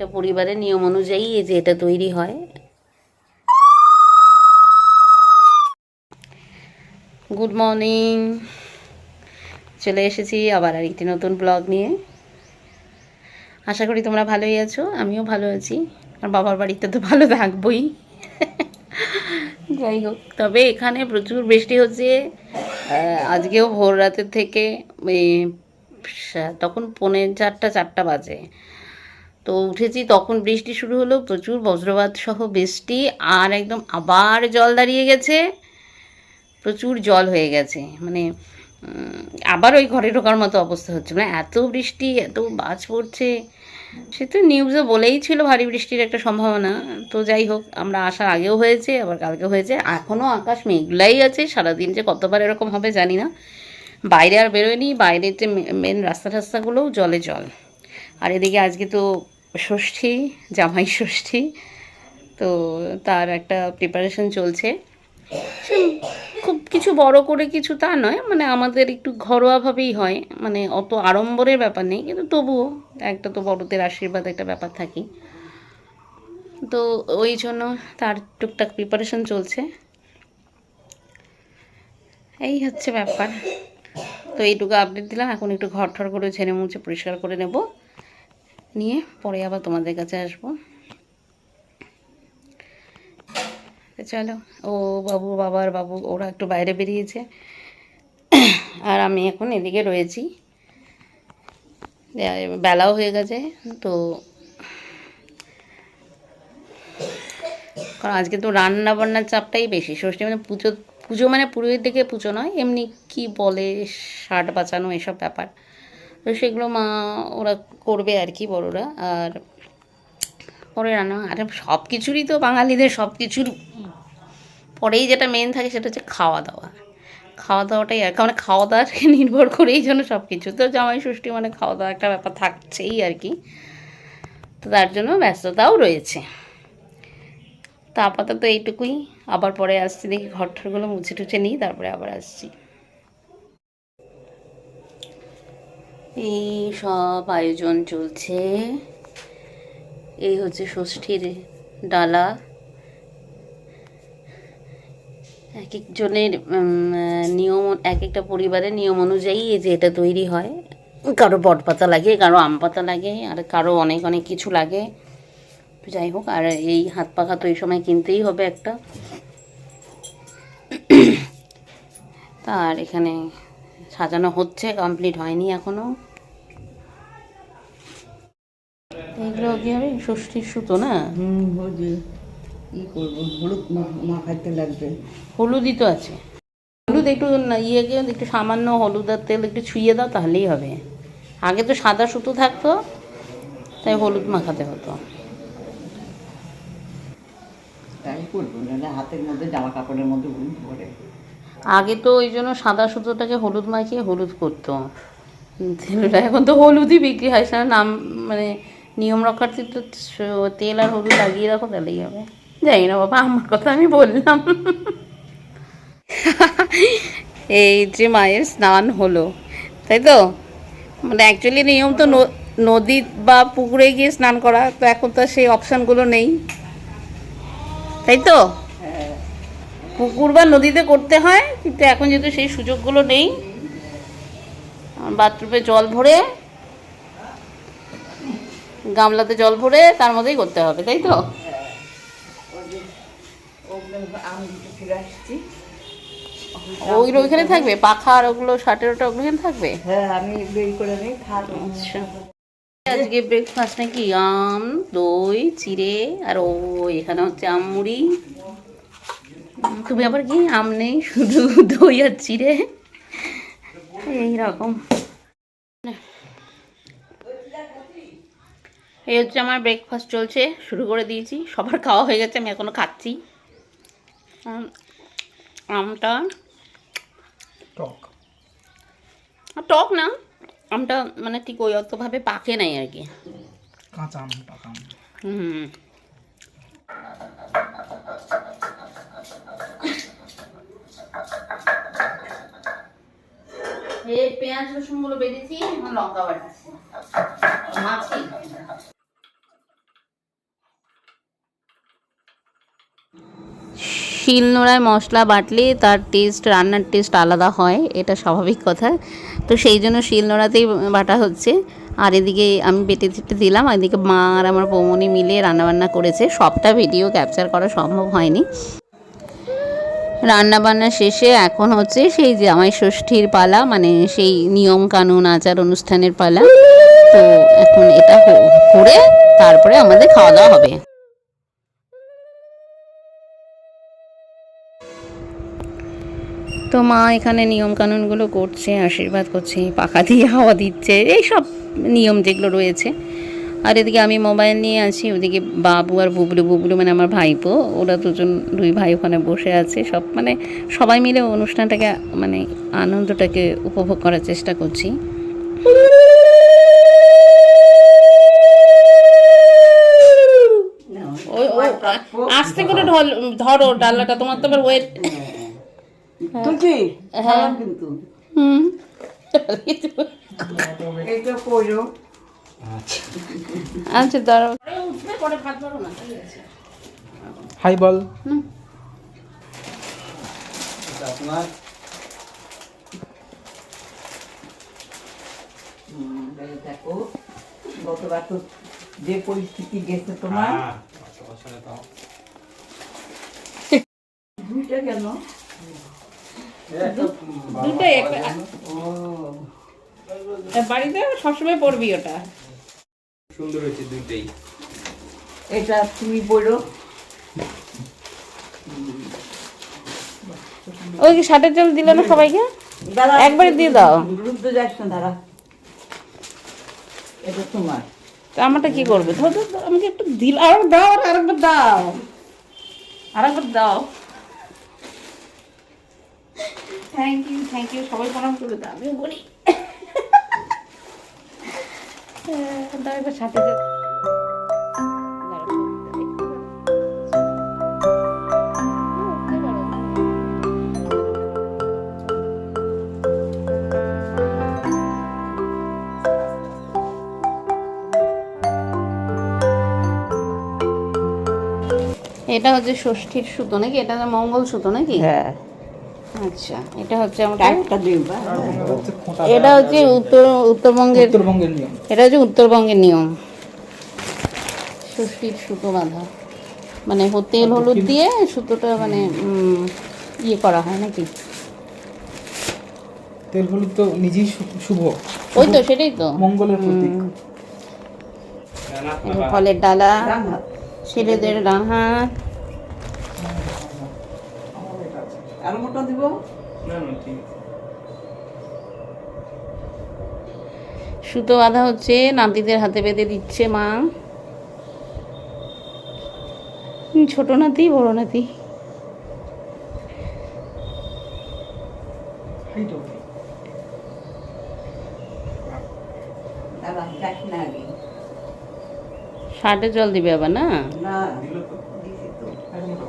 একটা পরিবারের নিয়ম অনুযায়ী এই যে এটা তৈরি হয়। গুড মর্নিং চলে এসেছি আবার আর একটি নতুন ব্লগ নিয়ে। আশা করি তোমরা ভালোই আছো, আমিও ভালো আছি। আর বাবার বাড়িতে তো ভালো থাকবোই। যাই হোক, তবে এখানে প্রচুর বৃষ্টি হচ্ছে। আজকেও ভোর রাতের থেকে তখন পৌনে চারটা চারটা বাজে। তো উঠেছি, তখন বৃষ্টি শুরু হলো, প্রচুর বজ্রপাত সহ বৃষ্টি, আর একদম আবার জল দাঁড়িয়ে গেছে, প্রচুর জল হয়ে গেছে মানে আবার ওই ঘরে ঢোকার মতো অবস্থা হচ্ছে মানে এত বৃষ্টি, এত বাজ পড়ছে, সে তো নিউজে বলেই ছিল ভারী বৃষ্টির একটা সম্ভাবনা, তো যাই হোক, আমরা আসার আগেও হয়েছে, আবার কালকে হয়েছে এখনও আকাশ মেঘলাই আছে, সারাদিন যে কতবার এরকম হবে জানি না, বাইরে আর বেরোয়নি বাইরে যে মেন রাস্তা টাস্তাগুলোও জলে জল। আর এদিকে আজকে তো ষষ্ঠী, জামাই ষষ্ঠী, তো তার একটা প্রিপারেশন চলছে। খুব কিছু বড় করে কিছু তা নয় মানে আমাদের একটু ঘরোয়াভাবেই হয় মানে অত আড়ম্বরের ব্যাপার নেই, কিন্তু তবুও একটা তো বড়দের আশীর্বাদ একটা ব্যাপার থাকি। তো ওই জন্য তার টুকটাক প্রিপারেশন চলছে। এই হচ্ছে ব্যাপার। তো এইটুকু আপডেট দিলাম, এখন একটু ঘর ঠর করে ঝেড়ে মুছে পরিষ্কার করে নেব। নিয়ে পরে আবার তোমাদের কাছে আসব। চলো, ও বাবু, বাবার বাবু, ওরা একটু বাইরে বেরিয়েছে। আর আমি এখন এদিকে রয়েছি। বেলাও হয়ে গেছে, তো কারণ আজকে তো রান্না বান্নার চাপটাই বেশি। ষষ্ঠী মানে পুজো পুজো মানে পুরোহিত দিকে পুজো নয়, এমনি কি বলে ষাট বাঁচানো এসব ব্যাপার। তো সেগুলো মা, ওরা করবে আর কি বড়রা। আর পরে রান্না আর সব কিছুরই তো বাঙালিদের সব কিছুর পরেই যেটা মেন থাকে সেটা হচ্ছে খাওয়া দাওয়া। খাওয়া দাওয়াটাই আর মানে খাওয়া দাওয়াকে নির্ভর করেই যেন সব কিছু তো জামাই ষষ্ঠী মানে খাওয়া দাওয়া একটা ব্যাপার থাকছেই আর কি। তো তার জন্য ব্যস্ততাও রয়েছে। তা আপাতত এইটুকুই। আবার পরে আসছি দেখি ঘর ঠরগুলো মুছে টুছে নিই, তারপরে আবার আসছি। এই সব আয়োজন চলছে। এই হচ্ছে ষষ্ঠীর ডালা। এক একজনের নিয়ম, এক একটা পরিবারের নিয়ম অনুযায়ী এই যে এটা তৈরি হয়। কারও বটপাতা লাগে, কারও আম পাতা লাগে, আর কারও অনেক অনেক কিছু লাগে। যাই হোক, আর এই হাত পাখা তো এই সময় কিনতেই হবে একটা। তার এখানে সাজানো হচ্ছে কমপ্লিট হয়নি এখনও। এইগুলো কি হবে? ষষ্ঠীর সুতো না? করব? হলুদ লাগবে। হলুদই তো আছে। হলুদ একটু ইয়েকে একটু সামান্য হলুদ আর তেল একটু ছুঁয়ে দাও তাহলেই হবে। আগে তো সাদা সুতো থাকতো তাই হলুদ মাখাতে হতো। তাই করব নাহলে হাতের মধ্যে জামা কাপড়ের মধ্যে আগে তো ওই জন্য সাদা সুতোটাকে হলুদ মাখিয়ে হলুদ করতো। তেলটা এখন তো হলুদই বিক্রি হয় সেটা নাম মানে নিয়ম রক্ষার্থে তো তেল আর হলুদ লাগিয়ে রাখো তাহলেই হবে। জানি না বাবা, আমার কথা আমি বললাম। এই যে মায়ের স্নান হলো, তাই তো? মানে অ্যাকচুয়ালি নিয়ম তো নদী বা পুকুরে গিয়ে স্নান করা, তো এখন তো সেই অপশানগুলো নেই। তাই তো? পুকুর বা নদীতে করতে হয় কিন্তু এখন যেহেতু সেই সুযোগগুলো নেই বাথরুমে জল ভরে গামলাতে জল ভরে তার মধ্যেই করতে হবে তাই তো? ওইগুলো ওইখানে থাকবে? পাখা আর ওগুলো শার্টের ওটা ওগুলো থাকবে? হ্যাঁ আমি বের করে নিই আচ্ছা। আজকে ব্রেকফাস্ট নাকি আম দই চিড়ে আর ও এখানে হচ্ছে আম মুড়ি। তুমি আবার কি? আম নেই শুধু দই আর চিড়ে। এইরকম এই হচ্ছে আমার ব্রেকফাস্ট চলছে শুরু করে দিয়েছি। সবার খাওয়া হয়ে গেছে আমি এখনও খাচ্ছি। আমটা টক। টক না আমটা মানে ঠিক ওই অতভাবে পাকে নাই আর কি। কাঁচা আম পাকা হুম। যে পেঁয়াজ রসুনগুলো এখন লঙ্কা মাছি। শিলনোড়ায় মশলা বাটলে তার টেস্ট রান্নার টেস্ট আলাদা হয়, এটা স্বাভাবিক কথা। তো সেই জন্য শিলনোড়াতেই বাটা হচ্ছে। আর এদিকে আমি বেটে চেটে দিলাম এদিকে মা আর আমার বৌমনি মিলে রান্নাবান্না করেছে। সবটা ভিডিও ক্যাপচার করা সম্ভব হয়নি। রান্না বান্না শেষে এখন হচ্ছে সেই জামাই ষষ্ঠীর পালা মানে সেই নিয়ম কানুন আচার অনুষ্ঠানের পালা। তো এখন এটা করে তারপরে আমাদের খাওয়া দাওয়া হবে। তো মা এখানে নিয়ম কানুনগুলো করছে, আশীর্বাদ করছে, পাখা দিয়ে হাওয়া দিচ্ছে এই সব নিয়ম যেগুলো রয়েছে। আর এদিকে আমি মোবাইল নিয়ে আছি ওদিকে বাবু আর বুবলু। বুবলু মানে আমার ভাইপো। ওরা দুজন দুই ভাই ওখানে বসে আছে। সব মানে সবাই মিলে অনুষ্ঠানটাকে মানে আনন্দটাকে উপভোগ করার চেষ্টা করছি। আস্তে করে ঢল ধরো ডাল্লাটা তোমার তো আবার ওয়েট তুলছি হ্যাঁ। কিন্তু। হুম। করো আচ্ছা। দাঁড়াও। হাই বল। হুম, দেখো গতবার তো যে পরিস্থিতি গেছে তোমার। দুইটা কেন? দুটোই একটা ও। বাড়িতে সবসময় পড়বি ওটা? সুন্দর হয়েছে দুইটাই। এটা তুমি পড়ো ওই কি ষাটের জল দিল না সবাইকে? একবারে দিয়ে দাও। রুদ্র যাস না দাঁড়া এটা তোমার। তো আমারটা কি করবে? ধর আমাকে একটু দিল আর দাও আর আরেকবার দাও। আরেকবার দাও। থ্যাংক ইউ থ্যাংক ইউ সবাই প্রণাম করে দাও। আমিও বলি এটা হচ্ছে ষষ্ঠীর সুতো নাকি? এটা মঙ্গল সুতো নাকি? হ্যাঁ। আচ্ছা এটা হচ্ছে আমাদের একটা দিবা এটা হচ্ছে উত্তর উত্তরবঙ্গের উত্তরবঙ্গের নিয়ম। এটা হচ্ছে উত্তরবঙ্গের নিয়ম। ষষ্ঠীর সুতো বাঁধা। মানে তেল হলুদ দিয়ে সুতোটা মানে উম, ইয়ে করা হয় নাকি? তেল হলুদ তো নিজেই শুভ। ওই তো সেটাই তো। মঙ্গলের প্রতীক। ফলের ডালা ছেলেদের ডান হাত আরও মোটা দিব? সুতো বাঁধা হচ্ছে নাতিদের হাতে বেঁধে দিচ্ছে মা। হুম, ছোট নাতি বড় নাতি। না শার্টে জল দিবে আবার না না দিছি তো কারণ না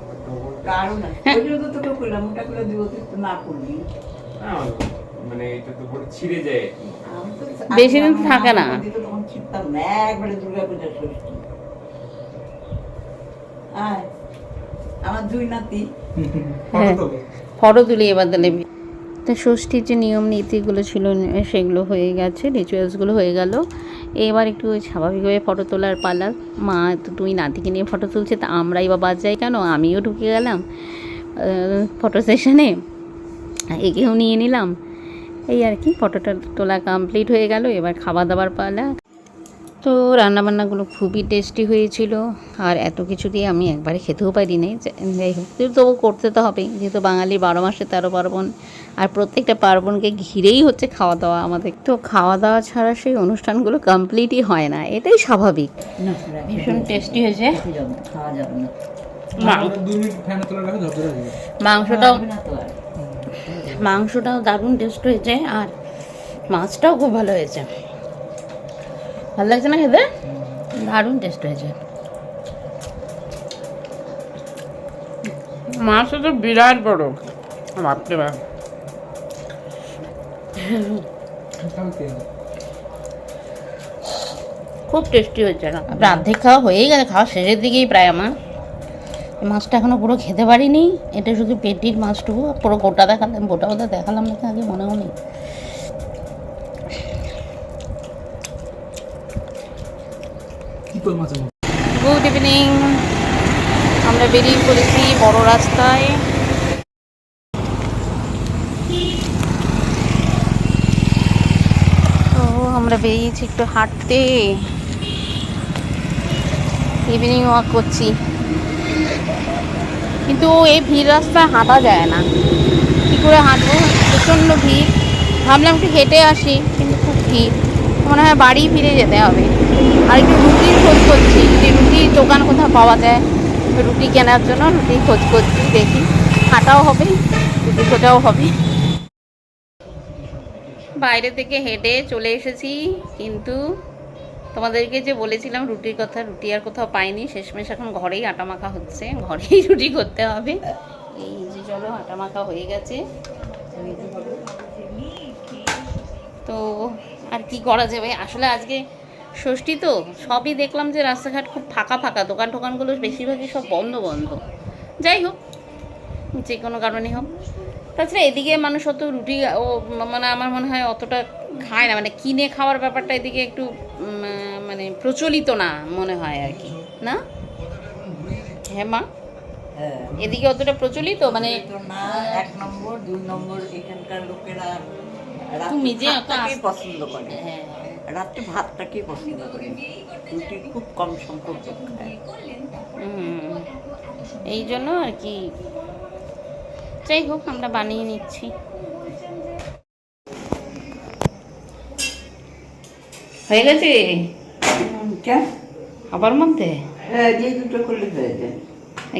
ওই জন্য তো তোকে করলাম মোটা করে দিব তুই তো না করবি মানে এটা তো ছিঁড়ে যায়। বেশি দিন থাকে না। আমার দুই নাতি। হ্যাঁ ফটো তুলি এবার দিলে তো ষষ্ঠীর যে নিয়ম নীতিগুলো ছিল সেগুলো হয়ে গেছে রিচুয়ালসগুলো হয়ে গেল। এবার একটু স্বাভাবিকভাবে ফটো তোলার পালা। মা, তো তুই নাতিকে নিয়ে ফটো তুলছে, তা আমরাই বা বাদ যাই কেন? আমিও ঢুকে গেলাম ফটো সেশনে। একেও নিয়ে নিলাম। এই আর কি, ফটোটা তোলা কমপ্লিট হয়ে গেল, এবার খাওয়া দাওয়ার পালা। তো রান্নাবান্নাগুলো খুবই টেস্টি হয়েছিল, আর এত কিছু দিয়ে আমি একবারে খেতেও পারি নাই যাই হোক তবু করতে তো হবেই, যেহেতু বাঙালি বারো মাসে তেরো পার্বণ আর প্রত্যেকটা পার্বণকে ঘিরেই হচ্ছে খাওয়া দাওয়া আমাদের। তো খাওয়া দাওয়া ছাড়া সেই অনুষ্ঠানগুলো কমপ্লিটই হয় না এটাই স্বাভাবিক। ভীষণ টেস্টি হয়েছে। খাওয়া যাবে না। হয়ে মাংসটাও মাংসটাও দারুণ টেস্ট হয়েছে আর মাছটাও খুব ভালো হয়েছে। ভালো লাগছে না খেতে? দারুণ টেস্ট হয়েছে। মাছটা তো বিরাট বড় বাপ কালকে খুব টেস্টি হয়েছে না? অর্ধেক খাওয়া হয়েই গেছে খাওয়া শেষের দিকেই প্রায় আমার। মাছটা এখনও পুরো খেতে পারিনি এটা শুধু পেটির মাছটুকু পুরো গোটা দেখালাম গোটা গোটা দেখালাম না আগে মনেও নেই গুড ইভিনিং আমরা বেরিয়ে পড়েছি বড় রাস্তায় তো আমরা বেরিয়েছি একটু হাঁটতে। ইভিনিং ওয়াক করছি। কিন্তু এই ভিড় রাস্তায় হাঁটা যায় না। কী করে হাঁটবো? প্রচণ্ড ভিড়। ভাবলাম একটু হেঁটে আসি, কিন্তু খুব ভিড়। মনে হয় বাড়ি ফিরে যেতে হবে। আর একটু রুটির খোঁজ করছি। যে রুটির দোকান কোথাও পাওয়া যায়, রুটি কেনার জন্য রুটি খোঁজ করছি, দেখি। হাঁটাও হবে, রুটি খোঁজাও হবে। বাইরে থেকে হেঁটে চলে এসেছি, কিন্তু তোমাদেরকে যে বলেছিলাম রুটির কথা, রুটি আর কোথাও পাইনি। শেষমেশ এখন ঘরেই আটা মাখা হচ্ছে, ঘরেই রুটি করতে হবে। এই যে চলো, আটা মাখা হয়ে গেছে। তো আর কি করা যাবে? আসলে আজকে ষষ্ঠী তো, সবই দেখলাম যে রাস্তাঘাট খুব ফাঁকা ফাঁকা দোকান টোকানগুলো বেশিরভাগই সব বন্ধ বন্ধ। যাই হোক, যে কোনো কারণেই হোক। তাছাড়া এদিকে মানুষ অত রুটি ও মানে আমার মনে হয় অতটা খায় না। মানে কিনে খাওয়ার ব্যাপারটা এদিকে একটু মানে প্রচলিত না মনে হয় আর কি। না? হ্যাঁ মা? হ্যাঁ। এদিকে অতটা প্রচলিত? মানে এক নম্বর দুই নম্বর এখানকার লোকেরা তুমি যে পছন্দ করে। হ্যাঁ। রাত্রে ভাতটাকেই পছন্দ করে। রুটি খুব কম সংখ্যক খায়। এই জন্য আর কি যাই হোক আমরা বানিয়ে নিচ্ছি। হয়ে গেছে? খাবার মধ্যে? হ্যাঁ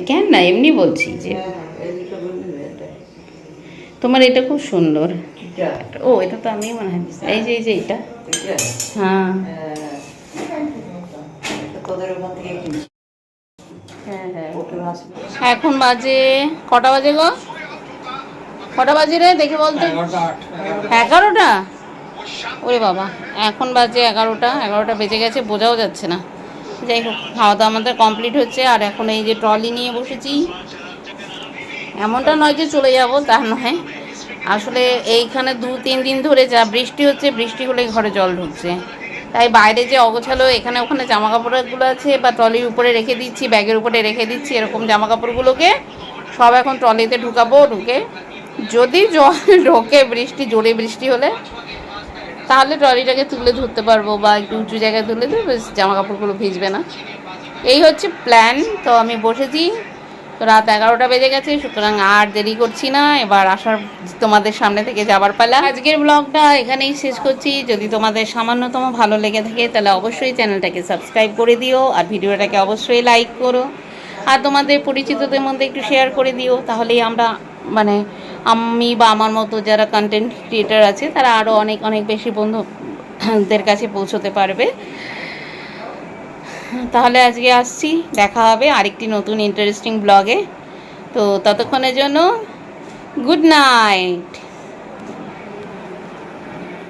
কেন না এমনি বলছি যে। হ্যাঁ হয়ে তোমার এটা খুব সুন্দর। ও এটা তো আমি মনে হয় এই যে এই যে এটা। হ্যাঁ। এখন বাজে কটা বাজে গো? কটা বাজে রে? দেখে বলতে এগারোটা ওরে বাবা এখন বাজে এগারোটা এগারোটা বেজে গেছে বোঝাও যাচ্ছে না। যাই হোক খাওয়া দাওয়া আমাদের কমপ্লিট হচ্ছে আর এখন এই যে ট্রলি নিয়ে বসেছি। এমনটা নয় যে চলে যাব তা নয়। আসলে এইখানে দু তিন দিন ধরে যা বৃষ্টি হচ্ছে বৃষ্টি হলে ঘরে জল ঢুকছে। তাই বাইরে যে অগোছালো এখানে ওখানে জামা কাপড়গুলো আছে বা ট্রলির উপরে রেখে দিচ্ছি ব্যাগের উপরে রেখে দিচ্ছি এরকম জামা কাপড়গুলোকে সব এখন ট্রলিতে ঢুকাবো ঢুকে যদি জল ঢোকে বৃষ্টি, জোরে বৃষ্টি হলে, তাহলে ট্রলিটাকে তুলে ধরতে পারব বা একটু উঁচু জায়গায় তুলে দেবো বেশ জামা কাপড়গুলো ভিজবে না। এই হচ্ছে প্ল্যান তো আমি বসেছি, তো রাত এগারোটা বেজে গেছে, সুতরাং আর দেরি করছি না, এবার আসার তোমাদের সামনে থেকে যাবার পালা। আজকের ব্লগটা এখানেই শেষ করছি, যদি তোমাদের সামান্যতম ভালো লেগে থাকে, তাহলে অবশ্যই চ্যানেলটাকে সাবস্ক্রাইব করে দিও, আর ভিডিওটাকে অবশ্যই লাইক করো। আর তোমাদের পরিচিতদের মধ্যে একটু শেয়ার করে দিও, তাহলেই আমরা মানে আমি বা আমার মতো যারা কন্টেন্ট ক্রিয়েটার আছে, তারা আরও অনেক অনেক বেশি বন্ধুদের কাছে পৌঁছতে পারবে। তাহলে আজকে আসছি, দেখা হবে আরেকটি নতুন ইন্টারেস্টিং ব্লগে তো ততক্ষণের জন্য গুড নাইট